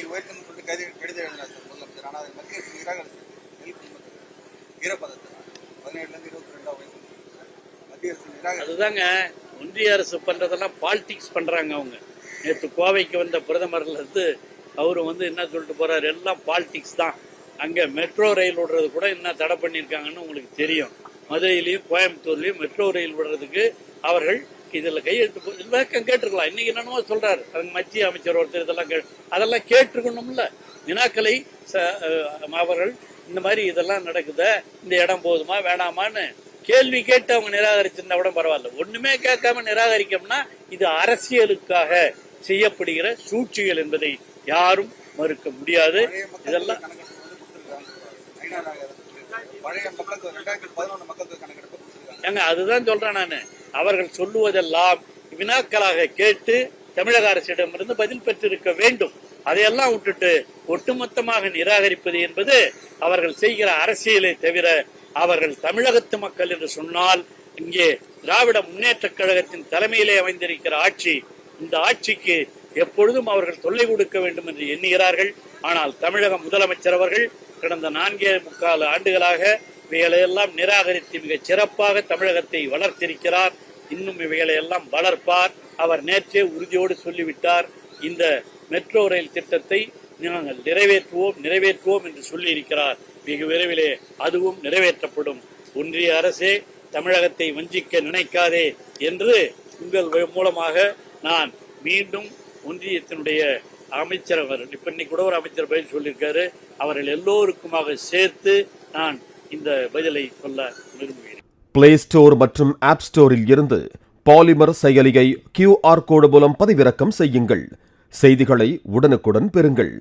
இன்னைக்கு உயர்த்தணும்னு சொல்லிட்டு கைது கடிதம் எழுதினார் சார். முதலமைச்சர் ஆனால் அது மத்திய அரசு நிராகரிச்சு நெல் குடும்பத்துக்கு ஈரப்பதத்தை பதினேழுலேருந்து இருபத்தி ரெண்டாக வயசு மத்திய அரசு நிராகரி அதுதாங்க ஒன்றிய அரசு பண்ணுறதெல்லாம் பாலிடிக்ஸ் பண்ணுறாங்க அவங்க. நேற்று கோவைக்கு வந்த பிரதமர்லேருந்து அவர் வந்து என்ன சொல்லிட்டு போகிறார் எல்லாம் பாலிடிக்ஸ் தான். அங்கே மெட்ரோ ரயில் விடுறது கூட என்ன தடை பண்ணியிருக்காங்கன்னு உங்களுக்கு தெரியும். மதுரையிலையும் கோயம்புத்தூர்லேயும் மெட்ரோ ரயில் விடுறதுக்கு அவர்கள் இதுல கையெழுத்து விளக்கம் கேட்டிருக்கலாம். இன்னைக்கு என்னென்னமோ சொல்றாரு. அவங்க மத்திய அமைச்சர் ஒருத்தர் இதெல்லாம் கே அதெல்லாம் கேட்டிருக்கணும்ல. வினாக்களை அவர்கள் இந்த மாதிரி இதெல்லாம் நடக்குதா இந்த இடம் போதுமா வேணாமான்னு கேள்வி கேட்டு அவங்க நிராகரிச்சிருந்தா கூட பரவாயில்ல. ஒண்ணுமே கேட்காம நிராகரிக்கணும்னா இது அரசியலுக்காக செய்யப்படுகிற சூழ்ச்சிகள் என்பதை யாரும் மறுக்க முடியாது. இதெல்லாம் ஏங்க அதுதான் சொல்றேன் நான். அவர்கள் சொல்லுவதெல்லாம் வினாக்களாக கேட்டு தமிழக அரசிடமிருந்து பதில் பெற்றிருக்க வேண்டும். அதையெல்லாம் விட்டுட்டு ஒட்டுமொத்தமாக நிராகரிப்பது என்பது அவர்கள் செய்கிற அரசியலை தவிர அவர்கள் தமிழகத்து மக்கள் என்று சொன்னால் இங்கே திராவிட முன்னேற்றக் கழகத்தின் தலைமையிலே அமைந்திருக்கிற ஆட்சி இந்த ஆட்சிக்கு எப்பொழுதும் அவர்கள் தொல்லை கொடுக்க வேண்டும் என்று எண்ணுகிறார்கள். ஆனால் தமிழக முதலமைச்சர் அவர்கள் கடந்த நான்கே முக்கால் ஆண்டுகளாக இவைகளையெல்லாம் நிராகரித்து மிகச் சிறப்பாக தமிழகத்தை வளர்த்திருக்கிறார். இன்னும் இவைகளையெல்லாம் வளர்ப்பார். அவர் நேற்றே உறுதியோடு சொல்லிவிட்டார். இந்த மெட்ரோ ரயில் திட்டத்தை நாங்கள் நிறைவேற்றுவோம் நிறைவேற்றுவோம் என்று சொல்லியிருக்கிறார். வெகு விரைவிலே அதுவும் நிறைவேற்றப்படும். ஒன்றிய அரசே தமிழகத்தை வஞ்சிக்க நினைக்காதே என்று உங்கள் மூலமாக நான் மீண்டும் ஒன்றியத்தினுடைய அமைச்சர் அவர் இப்ப இன்னைக்கு கூட ஒரு அமைச்சர் பதில் சொல்லியிருக்காரு. அவர்கள் எல்லோருக்குமாக சேர்த்து நான் இந்த பதிலை சொல்ல விரும்புகிறேன். பிளே ஸ்டோர் மற்றும் ஆப் ஸ்டோரில் இருந்து பாலிமர் செயலியை கியூஆர் கோடு மூலம் பதிவிறக்கம் செய்யுங்கள். செய்திகளை உடனுக்குடன் பெறுங்கள்.